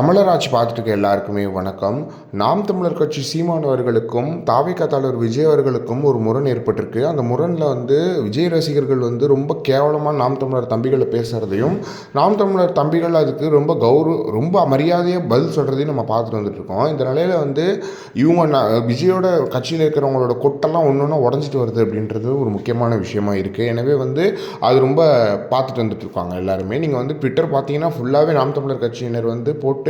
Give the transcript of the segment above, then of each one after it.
தமிழராட்சி பார்த்துட்டு இருக்க எல்லாருக்குமே வணக்கம். நாம் தமிழர் கட்சி சீமான் அவர்களுக்கும் தாவிக தலைவர் விஜய் அவர்களுக்கும் ஒரு முரண் ஏற்பட்டிருக்கு. அந்த முரணில் வந்து விஜய் ரசிகர்கள் வந்து ரொம்ப கேவலமாக நாம் தமிழர் தம்பிகளை பேசுகிறதையும் நாம் தமிழர் தம்பிகள் அதுக்கு ரொம்ப கௌரவ ரொம்ப மரியாதையாக பதில் சொல்கிறதையும் நம்ம பார்த்துட்டு வந்துட்டு இருக்கோம். இந்த நிலையில் வந்து இவங்க ந- விஜயோட கட்சியில் இருக்கிறவங்களோட கொட்டெல்லாம் ஒன்று ஒன்றா உடஞ்சிட்டு வருது அப்படின்றது ஒரு முக்கியமான விஷயமா இருக்குது எனவே வந்து அது ரொம்ப பார்த்துட்டு வந்துட்டுருக்காங்க எல்லாருமே. நீங்கள் வந்து ட்விட்டர் பார்த்தீங்கன்னா ஃபுல்லாகவே நாம் தமிழர் கட்சியினர் வந்து போட்டு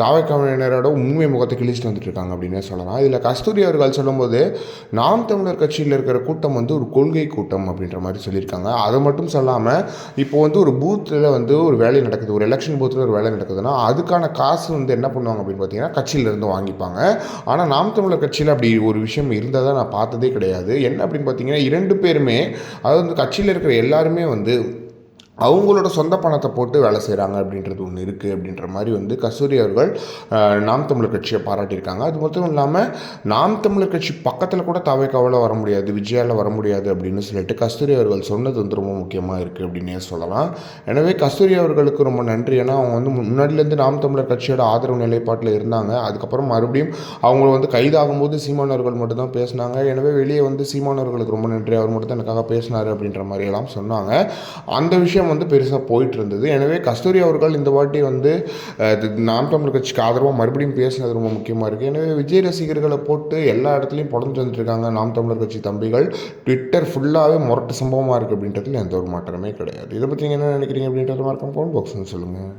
தாவைக்காவினரோட உண்மை முகத்தை கிழிச்சிட்டு வந்துட்டு இருக்காங்க அப்படின்னே சொல்லலாம். இதில் கஸ்தூரி அவர்கள் சொல்லும்போது நாம் தமிழர் கட்சியில் இருக்கிற கூட்டம் வந்து ஒரு கொள்கை கூட்டம் அப்படின்ற மாதிரி சொல்லியிருக்காங்க. அதை மட்டும் சொல்லாமல் இப்போ வந்து ஒரு பூத்தில் வந்து ஒரு வேலை நடக்குது ஒரு எலெக்ஷன் பூத்தில் ஒரு வேலை நடக்குதுன்னா அதுக்கான காசு வந்து என்ன பண்ணுவாங்க அப்படின்னு பார்த்தீங்கன்னா கட்சியிலேருந்து வாங்கிப்பாங்க. ஆனால் நாம் தமிழர் கட்சியில் அப்படி ஒரு விஷயம் இருந்ததாக நான் பார்த்ததே கிடையாது. என்ன அப்படின்னு பார்த்தீங்கன்னா இரண்டு பேருமே அதாவது வந்து கட்சியில் இருக்கிற எல்லாருமே வந்து அவங்களோட சொந்த பணத்தை போட்டு வேலை செய்கிறாங்க அப்படின்றது ஒன்று இருக்குது அப்படின்ற மாதிரி வந்து கஸ்தூரி அவர்கள் நாம் தமிழர் கட்சியை பாராட்டியிருக்காங்க. அது மட்டும் இல்லாமல் நாம் தமிழர் கட்சி பக்கத்தில் கூட தவைக்காவில் வர முடியாது விஜயாவில் வர முடியாது அப்படின்னு சொல்லிட்டு கஸ்தூரி அவர்கள் சொன்னது வந்து ரொம்ப முக்கியமாக இருக்குது அப்படின்னே சொல்லலாம். எனவே கஸ்தூரி அவர்களுக்கு ரொம்ப நன்றி. ஏன்னா அவங்க வந்து முன்னாடிலேருந்து நாம் தமிழர் கட்சியோட ஆதரவு நிலைப்பாட்டில் இருந்தாங்க. அதுக்கப்புறம் மறுபடியும் அவங்க வந்து கைதாகும்போது சீமானவர்கள் மட்டும்தான் பேசினாங்க. எனவே வெளியே வந்து சீமானவர்களுக்கு ரொம்ப நன்றி. அவர் மட்டும் தான் எனக்காக பேசினார் அப்படின்ற மாதிரி எல்லாம் சொன்னாங்க. அந்த விஷயம் வந்து பெருசாக போயிட்டு இருந்தது எனவே கஸ்தூரி அவர்கள் இந்த வாட்டி வந்து நாம் தமிழர் கட்சிக்கு ஆதரவாக மறுபடியும் பேசினது ரொம்ப முக்கியமாக இருக்குது எனவே விஜய் ரசிகர்களை போட்டு எல்லா இடத்துலையும் புடஞ்சு வந்துட்டு இருக்காங்க நாம் தமிழர் கட்சி தம்பிகள். ட்விட்டர் ஃபுல்லாகவே முரட்டு சம்பவமாக இருக்குது அப்படின்றதுல எந்த ஒரு மாற்றமே கிடையாது. இதை பற்றி நீங்கள் என்ன நினைக்கிறீங்க அப்படின்றது மறக்காம ஃபோன் பாக்ஸ்னு சொல்லுங்கள்